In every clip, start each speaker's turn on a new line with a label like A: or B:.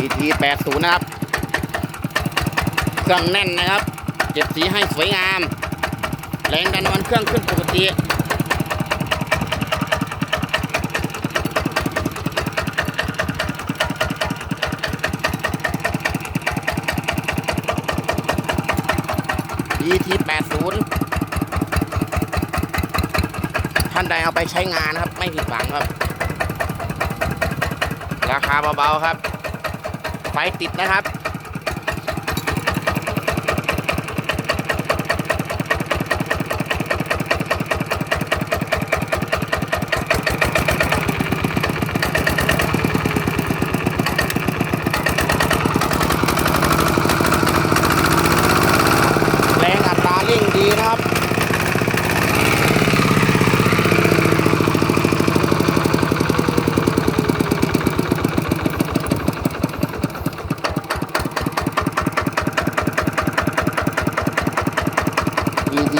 A: 80นะครับ เครื่องแน่นนะครับ เก็บสีให้สวยงาม แรงดันน้ำมันเครื่องขึ้นปกติ ET 80ท่านใดเอาไปใช้งานนะครับ ไม่ผิดหวังครับ ราคาเบา ๆ ครับ ไฟติดนะครับ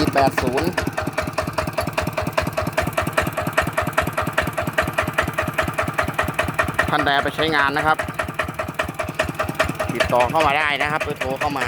A: 480ท่านใดไปใช้งานนะครับ ติดต่อเข้ามาได้นะครับเบอร์โทรเข้ามา